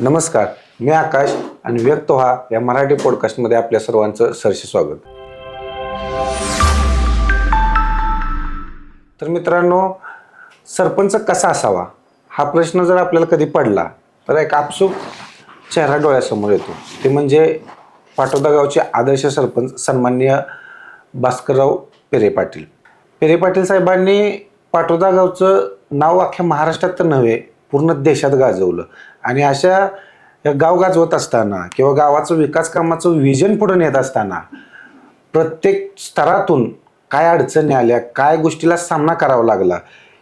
नमस्कार मी आकाश आणि व्यक्त व्हा या मराठी पॉडकास्टमध्ये आपल्या सर्वांचं सरसे स्वागत. तर मित्रांनो सरपंच कसा असावा? हा प्रश्न जर आपल्याला कधी पडला तर एक आपसूक चेहरा डोळ्यासमोर येतो. ते म्हणजे पाटोदा गावचे आदर्श सरपंच सन्माननीय भास्करराव पेरे पाटील. पेरे पाटील साहेबांनी पाटोदा गावचं नाव अख्ख्या महाराष्ट्रात तर नव्हे पूर्ण देशात गाजवलं. आणि अशा या गाव गाजवत असताना किंवा गावाचं विकास कामाचं विजन पुढे नेत असताना प्रत्येक स्तरातून काय अडचणी आल्या काय गोष्टीला सामना करावा लागला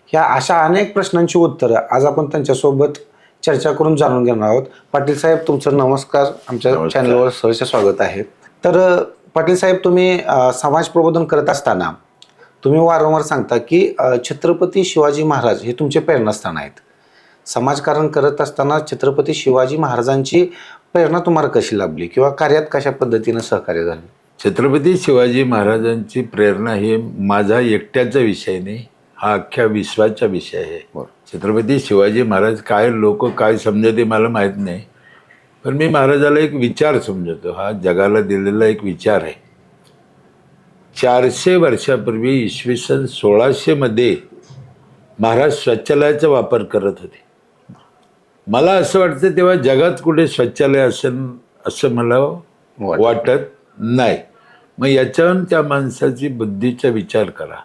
ह्या अशा अनेक प्रश्नांची उत्तरं आज आपण त्यांच्यासोबत चर्चा करून जाणून घेणार आहोत. पाटील साहेब तुमचं नमस्कार. आमच्या. चॅनलवर सहर्ष स्वागत आहे. तर पाटील साहेब तुम्ही समाज प्रबोधन करत असताना तुम्ही वारंवार सांगता की छत्रपती शिवाजी महाराज हे तुमचे प्रेरणास्थान आहेत. समाजकारण करत असताना छत्रपती शिवाजी महाराजांची प्रेरणा तुम्हाला कशी लाभली? किंवा कार्यात कशा पद्धतीनं सहकार्य झालं? छत्रपती शिवाजी महाराजांची प्रेरणा ही माझा एकट्याचा विषय नाही हा अख्ख्या विश्वाचा विषय आहे. छत्रपती शिवाजी महाराज काय लोक काय समजते मला माहीत नाही पण मी महाराजाला एक विचार समजतो. हा जगाला दिलेला एक विचार आहे. चारशे वर्षापूर्वी इसवी सन सोळाशेमध्ये महाराज शौचालयाचा वापर करत होते. मला असं वाटतं तेव्हा जगात कुठे शौचालय असेल असं मला वाटत. नाही. मग याच्यावरून त्या माणसाची बुद्धीचा विचार करा.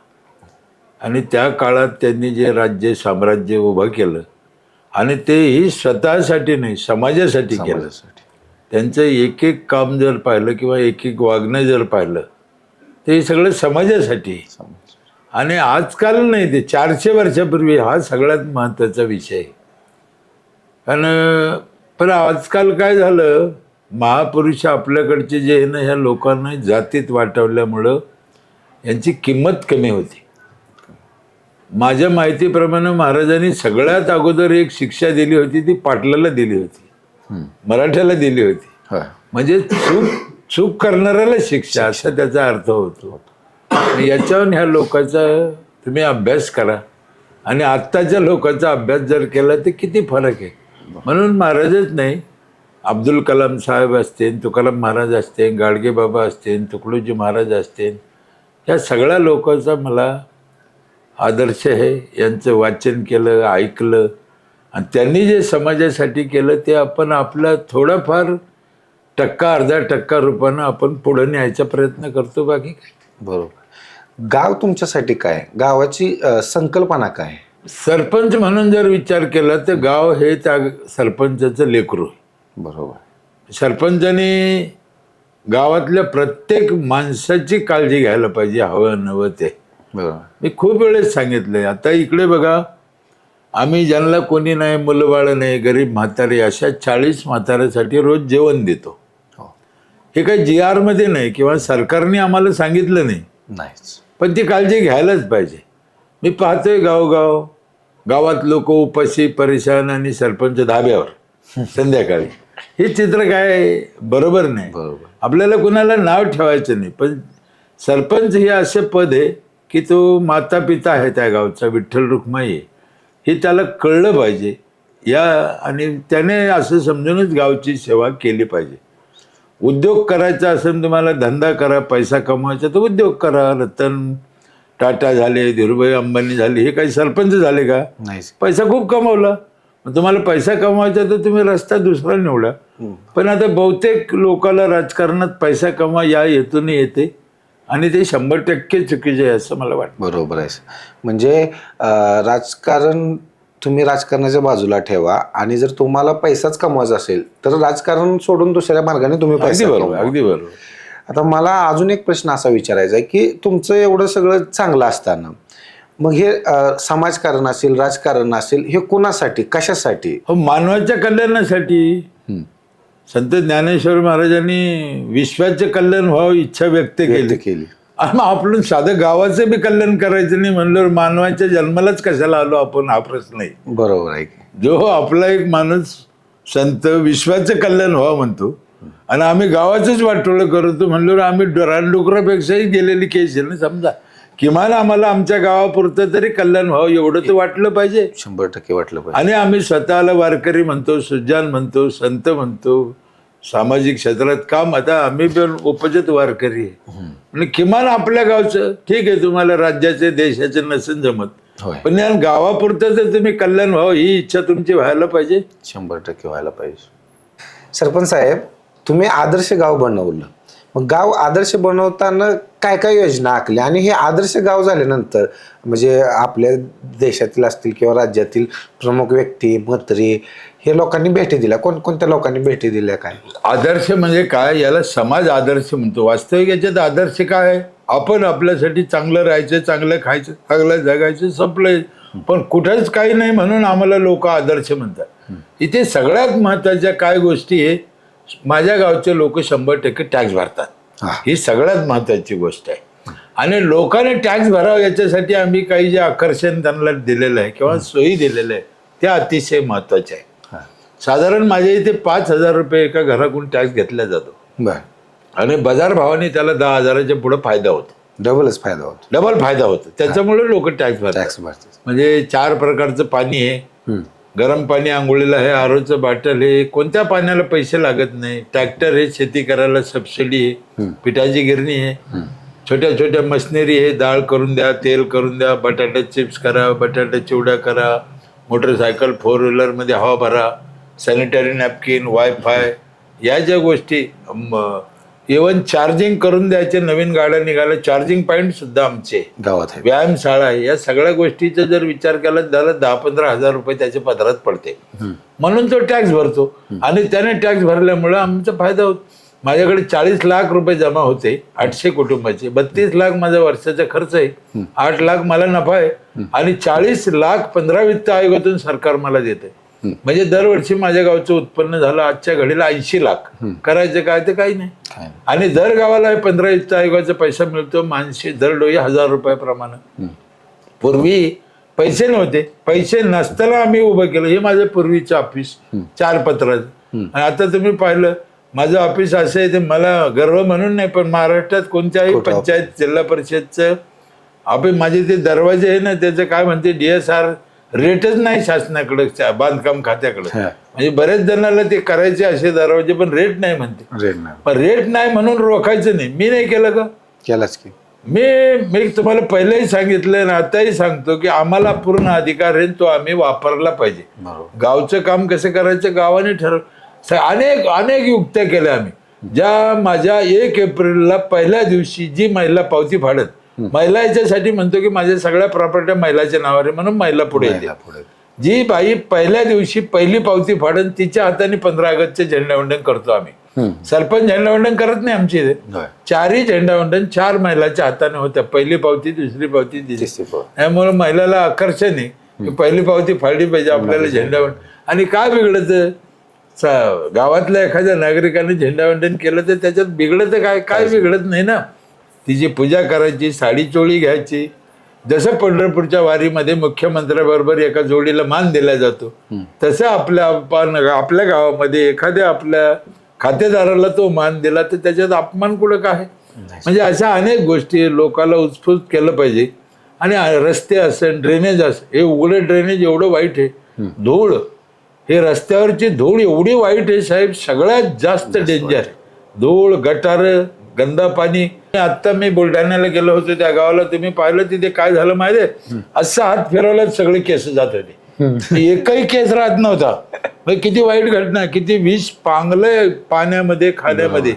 आणि त्या काळात त्यांनी जे राज्य साम्राज्य उभं केलं आणि तेही स्वतःसाठी नाही समाजासाठी केलं. त्यांचं एक एक काम जर पाहिलं किंवा एक एक वागणं जर पाहिलं ते सगळं समाजासाठी. आणि आजकाल नाही ते चारशे वर्षापूर्वी हा सगळ्यात महत्त्वाचा विषय आहे. कारण पण आजकाल काय झालं? महापुरुष आपल्याकडचे जे आहे ना ह्या लोकांना जातीत वाटवल्यामुळं यांची किंमत कमी होती. माझ्या माहितीप्रमाणे महाराजांनी सगळ्यात अगोदर एक शिक्षा दिली होती ती पाटलाला दिली होती. मराठ्याला दिली होती. म्हणजे चूक चूक करणाऱ्याला शिक्षा असा त्याचा अर्थ होतो. आणि याच्यावर ह्या लोकांचा तुम्ही अभ्यास करा. आणि आत्ताच्या लोकांचा अभ्यास जर केला तर किती फरक आहे? म्हणून महाराजच नाही. अब्दुल कलाम साहेब असतील तुकाराम महाराज असतील गाडगे बाबा असतील तुकडोजी महाराज असतील या सगळ्या लोकांचा मला आदर्श आहे. यांचं वाचन केलं ऐकलं आणि त्यांनी जे समाजासाठी केलं ते आपण आपला थोडाफार टक्का अर्धा टक्का रुपानं आपण पुढे न्यायचा प्रयत्न करतो बाकी काय. बरोबर. गाव तुमच्यासाठी काय? गावाची संकल्पना काय? सरपंच म्हणून जर विचार केला तर गाव हे त्या सरपंचाचं लेकरू. बरोबर. सरपंचाने गावातल्या प्रत्येक माणसाची काळजी घ्यायला पाहिजे हवं नवं ते. बरोबर. मी खूप वेळेस सांगितलंय. आता इकडे बघा आम्ही ज्यांना कोणी नाही मुलं बाळं नाही गरीब म्हातारे अशा चाळीस म्हाताऱ्यासाठी रोज जेवण देतो. हो. हे काही जी आरमध्ये नाही किंवा सरकारने आम्हाला सांगितलं नाही. पण ती काळजी घ्यायलाच पाहिजे. मी पाहतोय गावगाव. गावात लोक उपाशी परेशान आणि सरपंच धाब्यावर संध्याकाळी. हे चित्र काय बरोबर नाही. बरोबर. आपल्याला कुणाला नाव ठेवायचं नाही पण सरपंच हे असे पद आहे की तो माता पिता आहे त्या गावचा विठ्ठल रुक्माई हे त्याला कळलं पाहिजे. या आणि त्याने असं समजूनच गावची सेवा केली पाहिजे. उद्योग करायचा असेल तुम्हाला धंदा करा पैसा कमवायचा तर उद्योग करा रतन टाटा झाले धीरूभाई अंबानी झाले हे काही सरपंच झाले का? नाहीच पैसा खूप कमवला. तुम्हाला पैसा कमवायचा तर तुम्ही रस्ता दुसरा निवडा. पण आता बहुतेक लोकांना राजकारणात पैसा कमवा या हेतूने येते आणि ते शंभर टक्के चुकीचे आहे असं मला वाटतं. बरोबर आहे म्हणजे राजकारण तुम्ही राजकारणाच्या बाजूला ठेवा आणि जर तुम्हाला पैसाच कमवायचा असेल तर राजकारण सोडून दुसऱ्या मार्गाने तुम्ही पैसा बरोबर. अगदी बरोबर. आता मला अजून एक प्रश्न असा विचारायचा आहे की तुमचं एवढं सगळं चांगलं असताना मग हे समाजकारण असेल राजकारण असेल हे कुणासाठी कशासाठी? हो मानवाच्या कल्याणासाठी. संत ज्ञानेश्वर महाराजांनी विश्वाचे कल्याण व्हावं इच्छा व्यक्त केली. केली. आणि मग आपण साधं गावाचं बी कल्याण करायचं नाही म्हणल्यावर मानवाच्या जन्मालाच कशाला आलो आपण? हा प्रश्न आहे. बरोबर आहे जो आपला एक माणूस संत विश्वाचं कल्याण व्हावं म्हणतो आणि आम्ही गावाचंच वाटोळं करतो. म्हणल्यावर आम्ही रानडुकरापेक्षाही गेलेली केस आहे ना समजा किमान आम्हाला आमच्या गावापुरतं तरी कल्याण व्हावं एवढं तर वाटलं पाहिजे. शंभर टक्के वाटलं पाहिजे. आणि आम्ही स्वतःला वारकरी म्हणतो सुजान म्हणतो संत म्हणतो सामाजिक क्षेत्रात काम आता आम्ही पण उपजत वारकरी आहे. म्हणजे किमान आपल्या गावचं ठीक आहे तुम्हाला राज्याचे देशाचे नसेल जमत. पण या गावापुरतं तर तुम्ही कल्याण व्हावं ही इच्छा तुमची व्हायला पाहिजे. शंभर टक्के व्हायला पाहिजे. सरपंच साहेब तुम्ही आदर्श गाव बनवलं. मग गाव आदर्श बनवताना काय काय योजना आखल्या? आणि हे आदर्श गाव झाल्यानंतर म्हणजे आपल्या देशातील असतील किंवा राज्यातील प्रमुख व्यक्ती मंत्री हे लोकांनी भेटी दिल्या. कोणकोणत्या लोकांनी भेटी दिल्या काय? आदर्श म्हणजे काय? याला समाज आदर्श म्हणतो. वास्तविक याच्यात आदर्श काय? आहे आपण आपल्यासाठी चांगलं राहायचं चांगलं खायचं चांगलं जगायचं संपलंय. पण कुठेच काही नाही म्हणून आम्हाला लोक आदर्श म्हणतात. इथे सगळ्यात महत्त्वाच्या काय गोष्टी आहे? माझ्या गावचे लोक शंभर टक्के टॅक्स भरतात. हा. ही सगळ्यात महत्वाची गोष्ट आहे. आणि लोकांनी टॅक्स भरावा याच्यासाठी आम्ही काही जे आकर्षण त्यांना दिलेलं आहे किंवा सोयी दिलेल्या आहे त्या अतिशय महत्त्वाच्या आहे हा. साधारण माझ्या इथे पाच हजार रुपये एका घराकडून टॅक्स घेतला जातो. आणि बाजार भावाने त्याला दहा हजाराच्या पुढे फायदा होतो. डबलच फायदा होतो. डबल फायदा होतो. त्याच्यामुळे लोक टॅक्स भरतात. म्हणजे चार प्रकारचं पाणी आहे. गरम पाणी आंघोळीला आहे आरोचं बाटल आहे कोणत्या पाण्याला पैसे लागत नाही? ट्रॅक्टर आहे शेती करायला सबसिडी आहे पिठाची गिरणी आहे. छोट्या छोट्या मशिनरी आहे डाळ करून द्या तेल करून द्या बटाटा चिप्स करा बटाटा चिवडा करा मोटरसायकल फोर व्हीलरमध्ये हवा भरा सॅनिटरी नॅपकिन वायफाय या ज्या गोष्टी इवन चार्जिंग करून द्यायचे नवीन गाड्या निघाल्या चार्जिंग पॉईंट सुद्धा आमचे. गावात आहे. व्यायामशाळा आहे. या सगळ्या गोष्टीचा जर विचार केला त्याला दहा पंधरा हजार रुपये त्याच्या पदरात पडते. म्हणून तो टॅक्स भरतो. आणि त्याने टॅक्स भरल्यामुळे आमचा फायदा होतो. माझ्याकडे चाळीस लाख रुपये जमा होते आठशे कुटुंबाचे. बत्तीस लाख माझा वर्षाचा खर्च आहे. आठ लाख मला नफा आहे. आणि चाळीस लाख पंधरा वित्त आयोगातून सरकार मला देते म्हणजे दरवर्षी माझ्या गावचं उत्पन्न झालं आजच्या घडीला ऐंशी लाख. करायचं काय ते काही नाही. आणि दर गावाला पंधरा वित्त आयोगाचा पैसा मिळतो मानशी दर डोई हजार रुपयाप्रमाणे. पूर्वी पैसे नव्हते. पैसे नसताना आम्ही उभं केलं. हे माझं पूर्वीचं ऑफिस चार पत्राचं आणि आता तुम्ही पाहिलं माझं ऑफिस असं आहे ते मला गर्व म्हणून नाही पण महाराष्ट्रात कोणत्याही पंचायत जिल्हा परिषदचं ऑफिस माझे ते दरवाजे आहे ना त्याचं काय म्हणते डीएसआर रेटच नाही शासनाकडे बांधकाम खात्याकडे. म्हणजे बरेच जणांना ते करायचे असे दरवाजे पण रेट नाही म्हणते. रेड नाही. पण रेट नाही म्हणून रोखायचं नाही. मी नाही केलं का? केलाच की. मी मी तुम्हाला पहिलेही सांगितलं आणि आताही सांगतो की आम्हाला पूर्ण अधिकार आहे तो आम्ही वापरला पाहिजे. गावचं काम कसं करायचं गावाने ठरव अनेक अनेक युक्त्या केल्या आम्ही. ज्या माझ्या एक एप्रिलला पहिल्या दिवशी जी महिला पावती फाडत महिला याच्यासाठी म्हणतो की माझ्या सगळ्या प्रॉपर्ट्या महिलाच्या नावावर म्हणून महिला पुढे येते. जी बाई पहिल्या दिवशी पहिली पावती फाडन तिच्या हाताने पंधरा ऑगस्टचे झेंडावंदन करतो आम्ही. सरपंच झेंडावंदन करत नाही इथे होय. चारही झेंडावंदन चार महिलाच्या हाताने होत्या पहिली पावती दुसरी पावती तिसरी. त्यामुळे महिलाला आकर्षण आहे की पहिली पावती फाडली पाहिजे आपल्याला झेंडावंदन आणि काय बिघडत? गावातल्या एखाद्या नागरिकाने झेंडावंदन केलं तर त्याच्यात बिघडत काय? काय बिघडत नाही ना? तिची पूजा करायची साडी चोळी घ्यायची. जसं पंढरपूरच्या वारीमध्ये मुख्यमंत्र्याबरोबर एका जोडीला मान दिला जातो तसं आपल्या आपण आपल्या गावामध्ये एखाद्या आपल्या खातेदाराला तो मान दिला तर त्याच्यात अपमान कुठं काय? म्हणजे अशा अनेक गोष्टी लोकाला उत्स्फूर्त केलं पाहिजे. आणि रस्ते असेल ड्रेनेज असेल हे उघडं ड्रेनेज एवढं वाईट आहे. धूळ हे रस्त्यावरची धूळ एवढी वाईट आहे साहेब सगळ्यात जास्त डेंजर धूळ गटार गंदा पाणी. आता मी बुलढाण्याला गेलो होतो त्या गावाला तुम्ही पाहिलं तिथे काय झालं माहिती आहे असं हात फिरवला सगळे केस जात होते एकही केस राहत नव्हता. किती वाईट घटना किती विष पांगलंय पाण्यामध्ये खाण्यामध्ये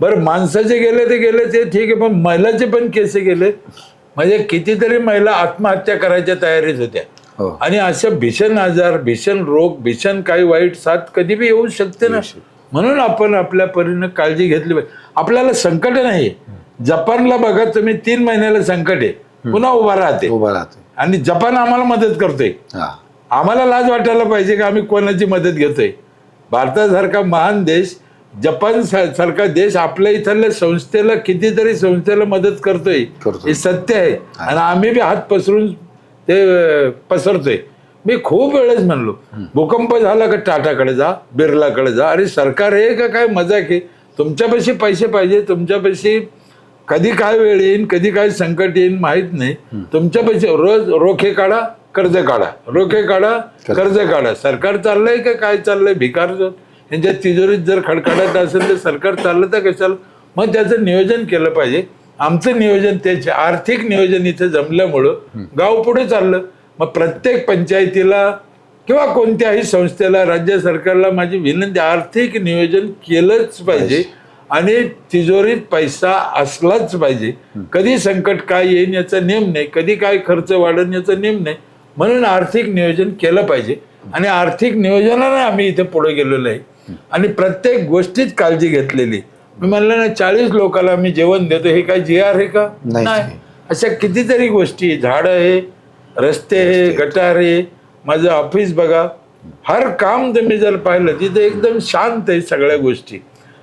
बरं माणसाचे गेले ते गेले ते ठीक आहे पण महिलाचे पण केस गेले. म्हणजे कितीतरी महिला आत्महत्या करायच्या तयारीत होत्या. हो. आणि अशा भीषण आजार भीषण रोग भीषण काही वाईट साथ कधी बी येऊ शकते ना. म्हणून आपण आपल्या परीने काळजी घेतली पाहिजे. आपल्याला संकट नाही. जपानला बघा तुम्ही तीन महिन्याला संकट आहे. पुन्हा उभा राहते. उभा राहतो. आणि जपान आम्हाला मदत करतोय. हा. आम्हाला लाज वाटायला पाहिजे की आम्ही कोणाची मदत घेतोय. भारतासारखा महान देश जपान सारखा देश आपल्या इथल्या संस्थेला कितीतरी संस्थेला मदत करतोय. हे सत्य आहे. आणि आम्ही बी हात पसरून ते पसरतोय. मी खूप वेळेस म्हणलो भूकंप झाला का टाटाकडे जा बिर्लाकडे जा. अरे सरकार आहे का काय मजाक आहे? तुमच्यापाशी पैसे पाहिजे तुमच्यापाशी कधी काय वेळ येईन कधी काय संकट येईन माहीत नाही. तुमच्या पैसे रोज रोखे काढा कर्ज काढा. रोखे काढा कर्ज. काढा. सरकार चाललंय का काय चाललंय? भिकार यांच्या तिजोरीत जर खडखडाट असेल तर सरकार चाललं तर कशाला? मग त्याचं नियोजन केलं पाहिजे. आमचं नियोजन त्याचे आर्थिक नियोजन इथं जमल्यामुळं गाव पुढे चाललं. मग प्रत्येक पंचायतीला किंवा कोणत्याही संस्थेला राज्य सरकारला माझी विनंती आर्थिक नियोजन केलंच पाहिजे. आणि तिजोरीत पैसा असलाच पाहिजे. कधी संकट काय येईन याचा नेम नाही. कधी काय खर्च वाढेल याचा नेम नाही. म्हणून आर्थिक नियोजन केलं पाहिजे. आणि आर्थिक नियोजनाने आम्ही इथे पुढे गेलेलो आहे. आणि प्रत्येक गोष्टीत काळजी घेतलेली. मी म्हणलं ना चाळीस लोकांना मी जेवण देतो. हे काय जी आर आहे का? नाही. अशा कितीतरी गोष्टी. झाडं आहे रस्ते आहे गटार आहे. माझं ऑफिस बघा हर काम तुम्ही जर पाहिलं तिथे एकदम शांत आहे सगळ्या गोष्टी.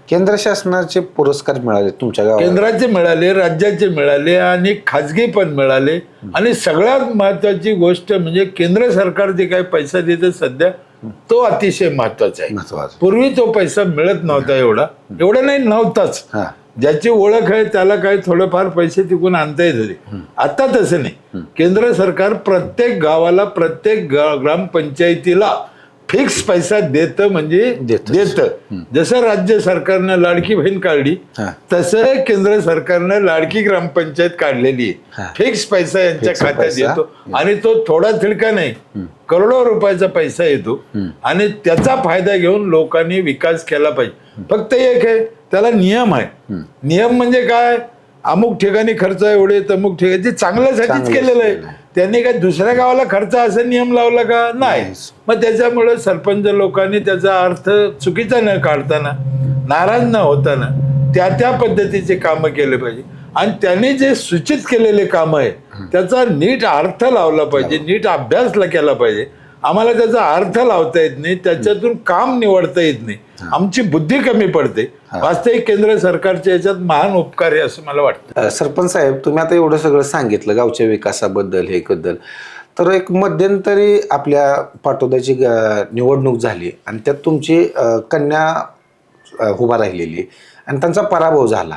केंद्र शासनाचे पुरस्कार मिळाले तुमच्या गावाला. केंद्राचे मिळाले राज्याचे मिळाले आणि खाजगी पण मिळाले. आणि सगळ्यात महत्वाची गोष्ट म्हणजे केंद्र सरकार जे काही पैसा देतं सध्या तो अतिशय महत्त्वाचा आहे. महत्वाचं पूर्वी तो पैसा मिळत नव्हता एवढा. एवढा नाही नव्हताच. हा. ज्याची ओळख आहे त्याला काही थोडेफार पैसे तिकून आणता येत होते. आता तसं नाही. केंद्र सरकार प्रत्येक गावाला प्रत्येक ग्रामपंचायतीला फिक्स पैसा देतं म्हणजे. देतं. जसं राज्य सरकारनं लाडकी बहीण काढली. तसं केंद्र सरकारनं लाडकी ग्रामपंचायत काढलेली. आहे. फिक्स पैसा यांच्या खात्यात. येतो. आणि तो थोडा थिडका नाही. करोडो रुपयाचा पैसा येतो. आणि त्याचा फायदा घेऊन लोकांनी विकास केला पाहिजे. फक्त एक आहे त्याला नियम आहे. नियम म्हणजे काय? अमुक ठिकाणी खर्च एवढे तमुक ठिकाणी. ते चांगल्यासाठीच चांगलं केलेलं केलेलं आहे. त्यांनी काय दुसऱ्या गावाला खर्च असा नियम लावला का? नाही. मग त्याच्यामुळे सरपंच लोकांनी त्याचा अर्थ चुकीचा न काढताना नाराज न होताना त्या त्या पद्धतीचे कामं केले पाहिजे. आणि त्यांनी जे सूचित केलेले काम आहे त्याचा नीट अर्थ लावला पाहिजे नीट अभ्यास ला केला पाहिजे. आम्हाला त्याचा अर्थ लावता येत नाही त्याच्यातून काम निवडता येत नाही. आमची बुद्धी कमी पडते. वास्तविक केंद्र सरकारच्या याच्यात महान उपकार आहे असं मला वाटतं. सरपंच साहेब तुम्ही आता एवढं सगळं सांगितलं गावच्या विकासाबद्दल हे बद्दल. तर एक मध्यंतरी आपल्या पाटोद्याची निवडणूक झाली आणि त्यात तुमची कन्या उभा राहिलेली. आणि त्यांचा पराभव झाला.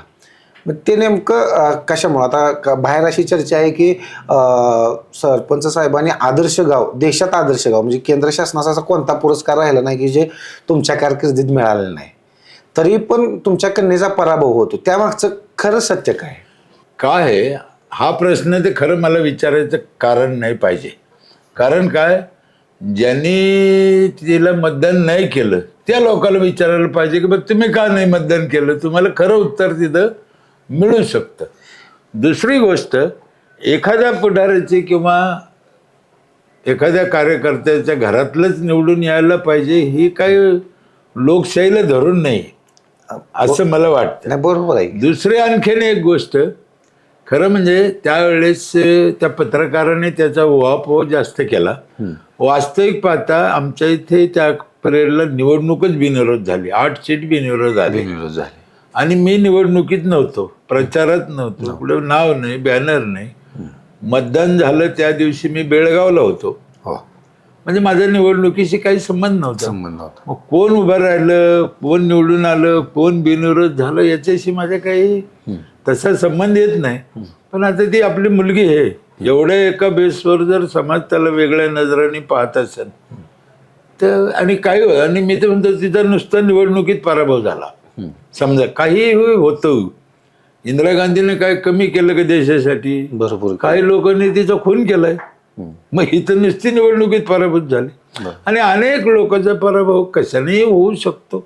मग ते नेमकं कशामुळं? आता बाहेर अशी चर्चा आहे की सरपंच साहेबांनी आदर्श गाव देशात आदर्श गाव म्हणजे केंद्र शासनाचा असा कोणता पुरस्कार राहिला नाही की जे तुमच्या कारकिर्दीत मिळालेला नाही? तरी पण तुमच्या कन्येचा पराभव होतो. त्यामागचं खरं सत्य काय? काय आहे? हा प्रश्न ते खरं मला विचारायचं कारण नाही पाहिजे. कारण काय? ज्यांनी तिला मतदान नाही केलं त्या लोकांना विचारायला पाहिजे की बघ तुम्ही का नाही मतदान केलं? तुम्हाला खरं उत्तर तिथं मिळू शकतं. दुसरी गोष्ट एखाद्या पुढाऱ्याची किंवा एखाद्या कार्यकर्त्याच्या घरातलंच निवडून यायला पाहिजे ही काही लोकशाहीला धरून नाही असं मला वाटतं. नाही बरोबर आहे. दुसरी आणखीन एक गोष्ट खरं म्हणजे त्यावेळेस त्या पत्रकाराने त्याचा उहापोह जास्त केला. वास्तविक पाहता आमच्या इथे त्या परेडला निवडणूकच बिनविरोध झाली. आठ सीट बिनविरोध आली विरोध झाले. आणि मी निवडणुकीत नव्हतो प्रचारात नव्हतो कुठे नाव नाही बॅनर नाही. मतदान झालं त्या दिवशी मी बेळगावला होतो. हो. म्हणजे माझा निवडणुकीशी काही संबंध नव्हता. संबंध होता मग कोण उभं राहिलं कोण निवडून आलं कोण बिनविरोध झालं याच्याशी माझ्या काही तसा संबंध येत नाही. पण आता ती आपली मुलगी आहे. एवढ्या एका बेसवर जर समाज त्याला वेगळ्या नजराने पाहत असेल तर आणि हो- आणि मी तर म्हणतो तिचा नुसता निवडणुकीत पराभव झाला. समजा काही होतं. इंदिरा गांधीने काय कमी केलं का देशासाठी? बरोबर काही लोकांनी तिचा खून केलाय. मग इथं नुसती निवडणुकीत पराभूत झाली. आणि अनेक लोकांचा पराभव कशानेही होऊ शकतो.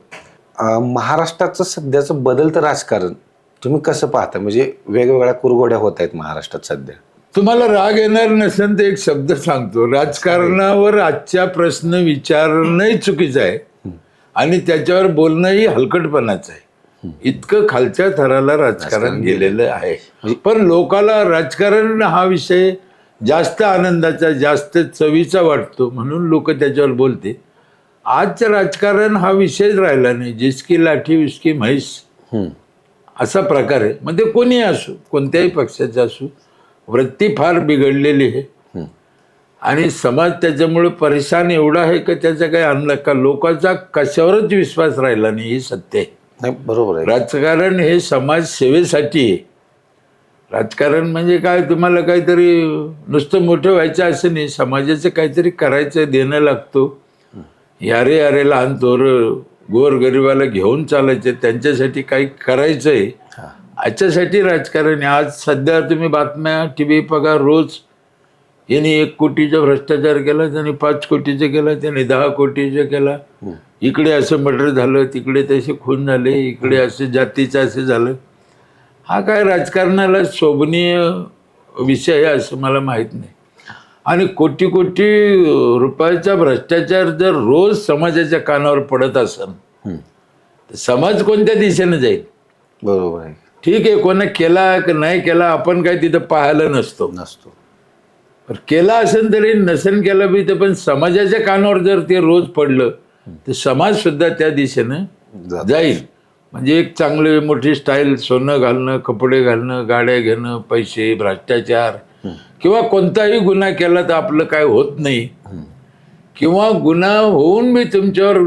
महाराष्ट्राचं सध्याचं बदलतं राजकारण तुम्ही कसं पाहता? म्हणजे वेगवेगळ्या कुरघोड्या होत आहेत महाराष्ट्रात सध्या. तुम्हाला राग येणार नसेल तर एक शब्द सांगतो. राजकारणावर आजच्या प्रश्न विचारणंही चुकीचं आहे. आणि त्याच्यावर बोलणंही हलकटपणाचं आहे. इतकं खालच्या थराला राजकारण गेलेलं आहे. पण लोकाला राजकारण हा विषय जास्त आनंदाचा जास्त चवीचा वाटतो म्हणून लोक त्याच्यावर बोलते. आजचं राजकारण हा विषयच राहिला नाही. जिसकी लाठी उसकी म्हैस. असा प्रकार आहे. म्हणजे कोणी असो कोणत्याही पक्षाचा असो वृत्ती फार बिघडलेली आहे. आणि समाज त्याच्यामुळे परेशान एवढा आहे का त्याचा काही अंदाज का? लोकांचा कशावरच विश्वास राहिला नाही हे सत्य आहे. नाही बरोबर आहे. राजकारण हे समाज सेवेसाठी आहे. राजकारण म्हणजे काय? तुम्हाला काहीतरी नुसतं मोठं व्हायचं असं नाही. समाजाचं काहीतरी करायचं देणं लागतो. यारे यारे लहान थोर गोरगरिबाला घेऊन चालायचे. त्यांच्यासाठी काही करायचं आहे याच्यासाठी राजकारण आहे. आज सध्या तुम्ही बातम्या टी व्ही बघा रोज यांनी एक कोटीचा भ्रष्टाचार केला त्याने पाच कोटीचा केला त्याने दहा कोटीचा केला. इकडे असं मर्डर झालं तिकडे तसे खून झाले इकडे असं जातीचं असं झालं. हा काय राजकारणाला शोभनीय विषय आहे असं मला माहीत नाही. आणि कोटी कोटी रुपयाचा भ्रष्टाचार जर रोज समाजाच्या कानावर पडत असेल. तर समाज कोणत्या दिशेने जाईल? बरोबर आहे. ठीक आहे कोणा केला की नाही केला आपण काय तिथं पाहायला नसतो. नसतो. केला असेल तरी नसेल केला बी तर पण समाजाच्या कानावर जर ते रोज पडलं तर समाज सुद्धा त्या दिशेनं. जाईल. म्हणजे एक चांगली मोठी स्टाईल सोनं घालणं कपडे घालणं गाड्या घेणं पैसे भ्रष्टाचार किंवा कोणताही गुन्हा केला तर आपलं काय होत नाही. किंवा गुन्हा होऊन बी तुमच्यावर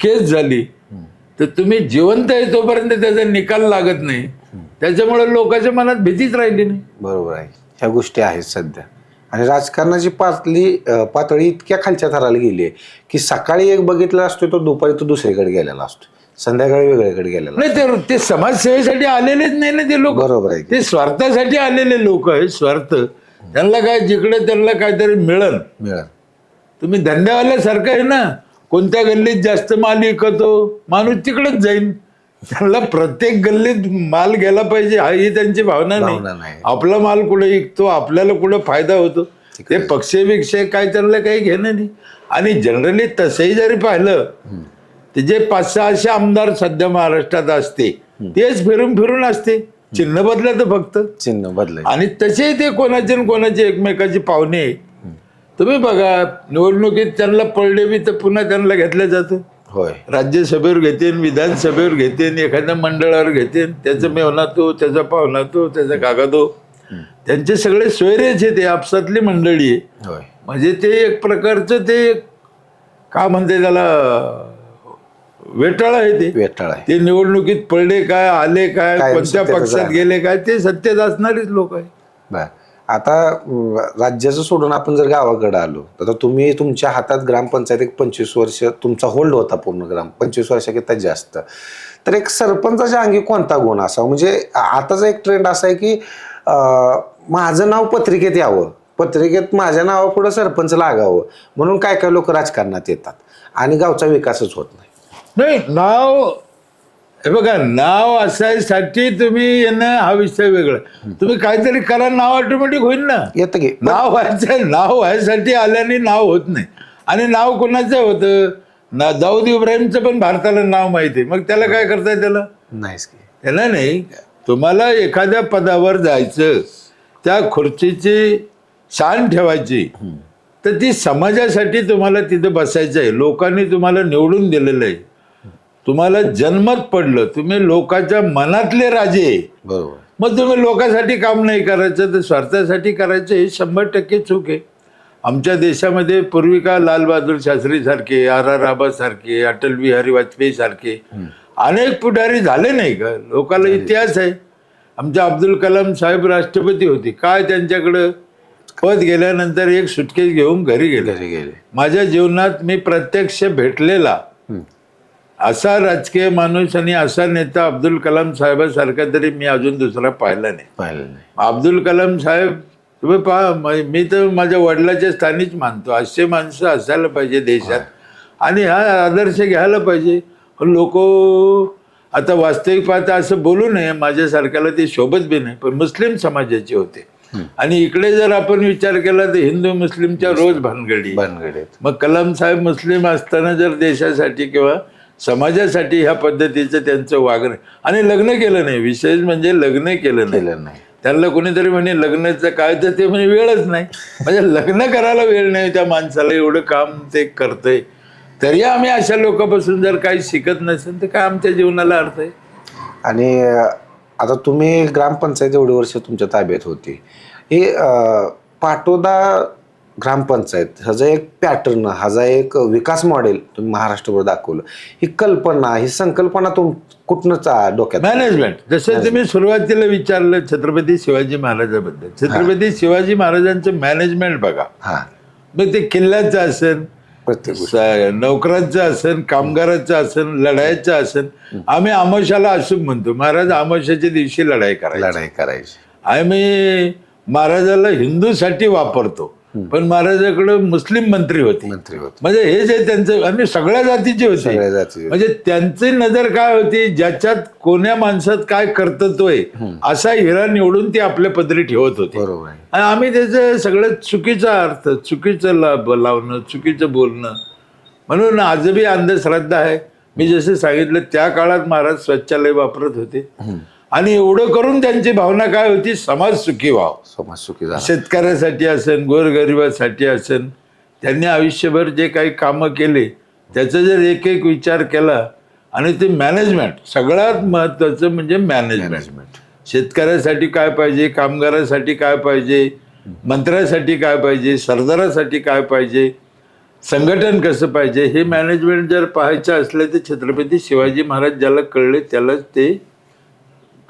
केस झाली तर तुम्ही जिवंत आहे तोपर्यंत त्याचा निकाल लागत नाही. त्याच्यामुळे लोकांच्या मनात भीतीच राहिली नाही. बरोबर आहे. ह्या गोष्टी आहेत सध्या. आणि राजकारणाची पातळी पातळी इतक्या खालच्या थराला गेली आहे की सकाळी एक बघितला असतो तो दुपारी तो दुसरीकडे गेलेला असतो संध्याकाळी वेगळीकडे गेलेला नाही ते ते समाजसेवेसाठी आलेलेच नाही ना ते लोक. बरोबर आहे ते स्वार्थासाठी आलेले लोक आहेत स्वार्थ. त्यांना काय जिकडे त्यांना काहीतरी मिळन मिळत तुम्ही धंद्यावाल्यासारखं आहे ना कोणत्या गल्लीत जास्त माल विकतो माणूस तिकडेच जाईल त्यांना प्रत्येक गल्लीत माल गेला पाहिजे हा ही त्यांची भावना भावना नाही. नाही. आपला माल कुठे विकतो आपल्याला कुठं फायदा होतो? ते पक्षेपेक्षा काय त्यांना काही घेणं नाही. आणि जनरली तसंही जरी पाहिलं ते जे पाच सहाशे आमदार सध्या महाराष्ट्रात असते तेच फिरून फिरून असते. चिन्ह बदलतं फक्त. चिन्ह बदलाय आणि तसे ते कोणाचे न कोणाचे एकमेकाचे पाहुणे. तुम्ही बघा निवडणुकीत त्यांना पडले बी तर पुन्हा त्यांना घेतलं जातं. होय. राज्यसभेवर घेतेन विधानसभेवर घेतेन एखाद्या मंडळावर घेतेन त्याचं मेवना तो त्याचा पाहुणा तो त्याचा काका तो. त्यांचे सगळे सोयरेच आहे ते आपसातली मंडळी. आहे होय. म्हणजे ते एक प्रकारचं ते का म्हणते त्याला वेटाळ आहे ते. वेटाळ आहे. ते निवडणुकीत पडले काय आले काय कोणत्या पक्षात. गेले काय ते सत्तेत असणारेच लोक आहे आता राज्याचं सोडून आपण जर गावाकडे आलो तर तुम्ही तुमच्या हातात ग्रामपंचायत एक पंचवीस वर्ष तुमचा होल्ड होता पूर्ण ग्राम पंचवीस वर्षाकिंता जास्त. तर एक सरपंचाच्या अंगी कोणता गुण असावा? म्हणजे आताचा एक ट्रेंड असा आहे की माझं नाव पत्रिकेत यावं. पत्रिकेत माझ्या नावापुढं सरपंच लागावं. म्हणून काय काय लोक राजकारणात येतात आणि गावचा विकासच होत नाही. नाही नाव हे बघा नाव असायसाठी तुम्ही येणं हा विषय वेगळा. तुम्ही काहीतरी करा नाव ऑटोमॅटिक होईल ना. येतं की. नाव व्हायचं नाव व्हायसाठी आल्याने नाव होत नाही. आणि नाव कोणाचं होतं? ना दाऊद इब्राहिमचं पण भारताला नाव माहिती आहे. मग त्याला काय करताय त्याला? नाहीच की. त्याला नाही. तुम्हाला एखाद्या पदावर जायचं त्या खुर्चीची शान ठेवायची तर ती समाजासाठी तुम्हाला तिथं बसायचं आहे. लोकांनी तुम्हाला निवडून दिलेलं आहे. तुम्हाला जन्मत पडलं तुम्ही लोकांच्या मनातले राजे. बरोबर. मग तुम्ही लोकांसाठी काम नाही करायचं तर स्वार्थासाठी करायचं हे शंभर टक्के चूक आहे. आमच्या देशामध्ये पूर्वी का लालबहादूर शास्त्री सारखे आर आर आबा सारखे अटल बिहारी वाजपेयी सारखे अनेक पुढारी झाले नाही का? लोकांना इतिहास आहे. आमच्या अब्दुल कलाम साहेब राष्ट्रपती होते. काय त्यांच्याकडं पद गेल्यानंतर एक सुटकेस घेऊन घरी गेले. गेले. माझ्या जीवनात मी प्रत्यक्ष भेटलेला. असा राजकीय माणूस आणि असा नेता अब्दुल कलाम साहेबासारखा तरी मी अजून दुसरा पाहिला नाही. पाहिलं नाही. अब्दुल कलाम साहेब तुम्ही पहा म- तर माझ्या वडिलाच्या स्थानीच मानतो. असे माणसं असायला पाहिजे देशात. आणि हा आदर्श घ्यायला पाहिजे. लोक आता वास्तविक पाहता असं बोलू नये माझ्यासारख्याला ते शोभत बी नाही पण मुस्लिम समाजाचे होते. आणि इकडे जर आपण विचार केला तर हिंदू मुस्लिमच्या रोज भानगडी. बनगडीत मग कलाम साहेब मुस्लिम असताना जर देशासाठी किंवा समाजासाठी ह्या पद्धतीचं त्यांचं वागणं. आणि लग्न केलं नाही. विशेष म्हणजे लग्न केलं नाही. केलं नाही. त्यांना कोणीतरी म्हणे लग्नाचं काय तर ते म्हणे वेळच नाही. म्हणजे लग्न करायला वेळ नाही त्या माणसाला. एवढं काम ते करतंय. तरी आम्ही अशा लोकांपासून जर काही शिकत नसेल तर काय आमच्या जीवनाला अर्थ आहे? आणि आता तुम्ही ग्रामपंचायत एवढी वर्ष तुमच्या ताब्यात होती. हे पाटोदा ग्रामपंचायत ह्याचा एक पॅटर्न ह्याचा एक विकास मॉडेल तुम्ही महाराष्ट्रभर दाखवलं ही कल्पना ही संकल्पना तुम कुठनं डोक्यात मॅनेजमेंट जसं तुम्ही सुरुवातीला विचारलं छत्रपती शिवाजी महाराजाबद्दल. छत्रपती शिवाजी महाराजांचं मॅनेजमेंट बघा. हा. मग ते किल्ल्याचं असेल नोकरांचं असेल कामगाराचं असेल लढायचं असेल आम्ही आमोशाला अशुभ म्हणतो. महाराज आमोशाच्या दिवशी लढाई करायला लढाई करायची. आम्ही महाराजाला हिंदूसाठी वापरतो. पण महाराजाकडे मुस्लिम मंत्री होते. मंत्री होते. म्हणजे हे जे त्यांचं आणि सगळ्या जातीचे होते. सगळ्या जाती म्हणजे त्यांची नजर काय होती? ज्याच्यात कोण्या माणसात काय कर्तृत्व आहे असा हिरा निवडून ते आपल्या पदरी ठेवत होते. बरोबर आहे. आणि आम्ही त्याचं सगळं चुकीचा अर्थ चुकीचं ला- लावणं चुकीचं बोलणं. म्हणून आजही अंधश्रद्धा आहे. मी जसं सांगितलं त्या काळात महाराज स्वच्छालय वापरत होते. आणि एवढं करून त्यांची भावना काय होती? समाज सुखी व्हाव. समाज सुखी झाला. शेतकऱ्यासाठी असेल गोरगरिबासाठी असेल त्यांनी आयुष्यभर जे काही कामं केले त्याचा जर एक एक विचार केला आणि ते मॅनेजमेंट सगळ्यात महत्त्वाचं म्हणजे मॅनेजमेंट शेतकऱ्यासाठी काय पाहिजे? कामगारासाठी काय पाहिजे? मंत्र्यासाठी काय पाहिजे? सरदारासाठी काय पाहिजे? संघटन कसं पाहिजे? हे मॅनेजमेंट जर पाहायचं असलं तर छत्रपती शिवाजी महाराज ज्याला कळले त्यालाच ते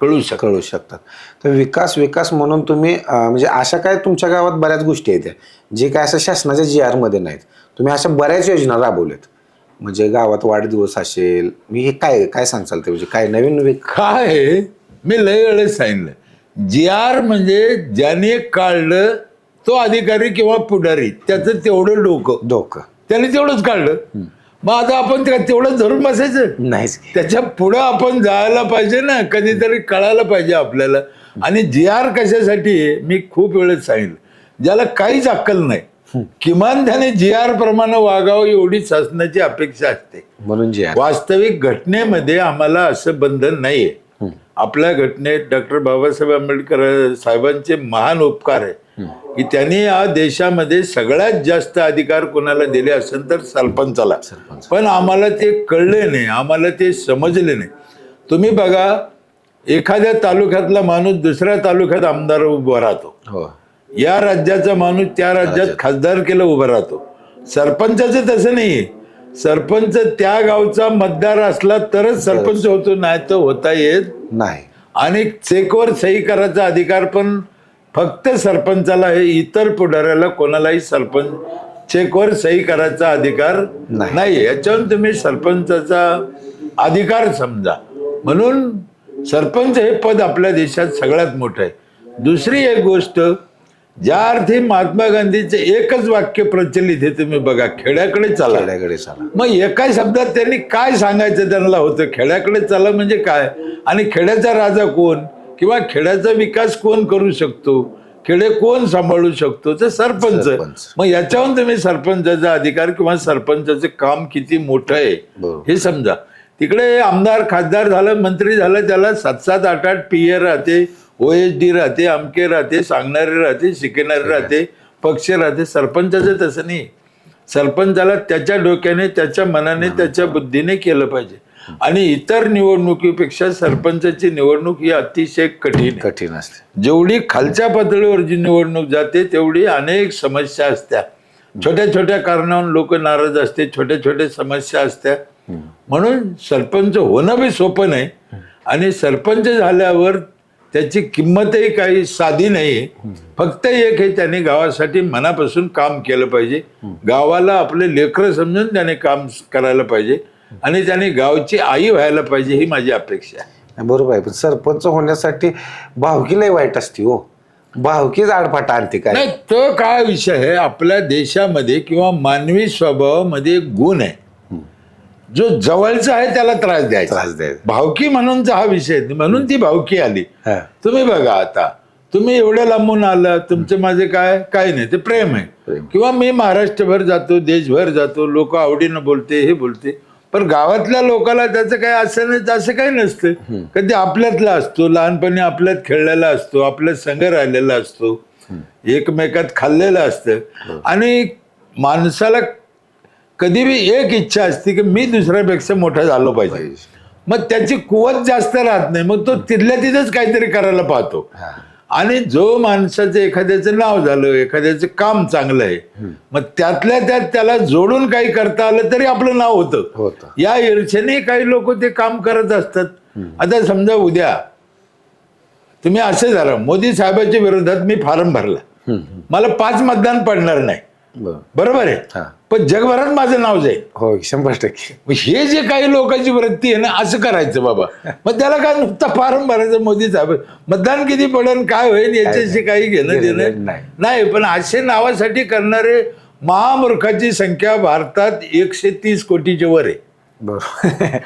कळू शकतं कळू शकतात. तर विकास विकास म्हणून तुम्ही अं, म्हणजे अशा काय तुमच्या गावात बऱ्याच गोष्टी आहेत त्या, जे काय असं शासनाच्या जी मध्ये नाहीत. तुम्ही अशा बऱ्याच योजना राबवल्यात. म्हणजे गावात वाढदिवस असेल मी हे काय काय सांगचाल ते? म्हणजे काय नवीन विक काय आहे? मी लय वेळेस सांगितलं जी आर म्हणजे ज्याने काढलं तो अधिकारी किंवा पुढारी त्याचं तेवढं डोकं. डोकं. त्याने तेवढंच काढलं. मग आता आपण त्या तेवढं धरून बसायचं. नाहीच. की. त्याच्या पुढं आपण जायला पाहिजे ना कधीतरी कळायला पाहिजे आपल्याला. आणि जी आर कशासाठी आहे मी खूप वेळेस सांगितलं ज्याला काहीच अक्कल नाही. किमान त्याने जी आर प्रमाणे वागावं एवढी शासनाची अपेक्षा असते. म्हणून जे वास्तविक घटनेमध्ये आम्हाला असं बंधन नाहीये. आपल्या घटनेत डॉक्टर बाबासाहेब आंबेडकर साहेबांचे महान उपकार आहे की त्यांनी या देशामध्ये सगळ्यात जास्त अधिकार कोणाला दिले असेल तर सरपंचाला. पण आम्हाला ते कळले नाही आम्हाला ते समजले नाही. तुम्ही बघा एखाद्या तालुक्यातला माणूस दुसऱ्या तालुक्यात आमदार उभा राहतो. हो. या राज्याचा माणूस त्या राज्यात खासदारकीला उभा राहतो. सरपंचाचं तसं नाहीये. सरपंच त्या गावचा मतदार असला तरच सरपंच होतो नाही तर होता येत. नाही. आणि चेकवर सही करायचा अधिकार पण फक्त सरपंचाला आहे इतर पुढाऱ्याला कोणालाही सरपंच चेकवर सही करायचा अधिकार नाही. नाही. याच्यावरून तुम्ही सरपंचाचा अधिकार समजा. म्हणून सरपंच हे पद आपल्या देशात सगळ्यात मोठं आहे. दुसरी एक गोष्ट ज्या अर्थी महात्मा गांधीचे एकच वाक्य प्रचलित आहे तुम्ही बघा खेड्याकडे चाला. खेड्याकडे चाला. मग एका शब्दात त्यांनी काय सांगायचं त्यांना होतं? खेड्याकडे चला म्हणजे काय? आणि खेड्याचा राजा कोण? किंवा खेड्याचा विकास कोण करू शकतो? खेडे कोण सांभाळू शकतो? तर सरपंच. मग याच्याहून तुम्ही सरपंचाचा अधिकार किंवा सरपंचाचं काम किती मोठं आहे. हे समजा. तिकडे आमदार खासदार झालं मंत्री झालं त्याला सात सात आठ आठ पी ए राहते ओ एच डी राहते अमके राहते सांगणारे राहते शिकणारे राहते पक्ष राहते. सरपंचाचं तसं नाही. सरपंचाला त्याच्या डोक्याने त्याच्या मनाने. त्याच्या बुद्धीने केलं पाहिजे. आणि इतर निवडणुकीपेक्षा सरपंचाची निवडणूक ही अतिशय कठीण कठीण असते. जेवढी खालच्या पातळीवर जी निवडणूक जाते तेवढी अनेक समस्या असत्या. छोट्या छोट्या कारणावरून लोक नाराज असते छोट्या छोट्या समस्या असत्या. म्हणून सरपंच होणं बी सोपं नाही. आणि सरपंच झाल्यावर त्याची किंमतही काही साधी नाही फक्त एक हे त्याने गावासाठी मनापासून काम केलं पाहिजे. गावाला आपले लेकरं समजून त्याने काम करायला पाहिजे. आणि त्याने गावची आई व्हायला पाहिजे ही माझी अपेक्षा आहे. बरोबर आहे. पण सरपंच होण्यासाठी भावकी लय वाईट असते हो. भावकीच आडफाटा आणते काय? नाही तो काय विषय आहे? आपल्या देशामध्ये किंवा मानवी स्वभावामध्ये एक गुण आहे. जो जवळचा आहे त्याला त्रास द्यायचा. त्रास द्यायचा. भावकी म्हणूनचा हा विषय आहे. म्हणून ती भावकी आली. हा. तुम्ही बघा आता. तुम्ही एवढ्या लांबून आला तुमचे माझे काय? काय नाही. ते प्रेम आहे. प्रेम. किंवा मी महाराष्ट्रभर जातो देशभर जातो लोक आवडीनं बोलते हे बोलते. पण गावातल्या लोकांना त्याचं काय असं नाही असं काही नसतं. कधी आपल्यातला असतो लहानपणी आपल्यात खेळलेला असतो आपल्यात संघ राहिलेला असतो. एकमेकात खाल्लेलं असतं. आणि माणसाला कधी बी एक इच्छा असते की मी दुसऱ्यापेक्षा मोठा झालो पाहिजे. मग त्याची कुवत जास्त राहत नाही. मग तो तिथल्या तिथेच काहीतरी करायला पाहतो. आणि जो माणसाचं एखाद्याचं नाव झालं एखाद्याचं काम चांगलं आहे मग त्यातल्या त्यात त्याला जोडून काही करता आलं तरी आपलं नाव होतं. या ईर्षेने काही लोक ते काम करत असतात. आता समजा उद्या तुम्ही असे झालं मोदी साहेबांच्या विरोधात मी फॉर्म भरला. मला पाच मतदान पडणार नाही. बरोबर आहे? हा. पण जगभरात माझं नाव जाईल हो शंभर टक्के. हे जे काही लोकांची वृत्ती आहे ना असं करायचं बाबा. मग त्याला काय नुसता फॉर्म भरायचं मोदी साहेब? मतदान किती पडेल काय होईल याच्याशी काही घेणं देणं नाही. नाही पण असे नावासाठी करणारे महामूर्खाची संख्या भारतात एकशे तीस कोटीच्या वर आहे. बरोबर.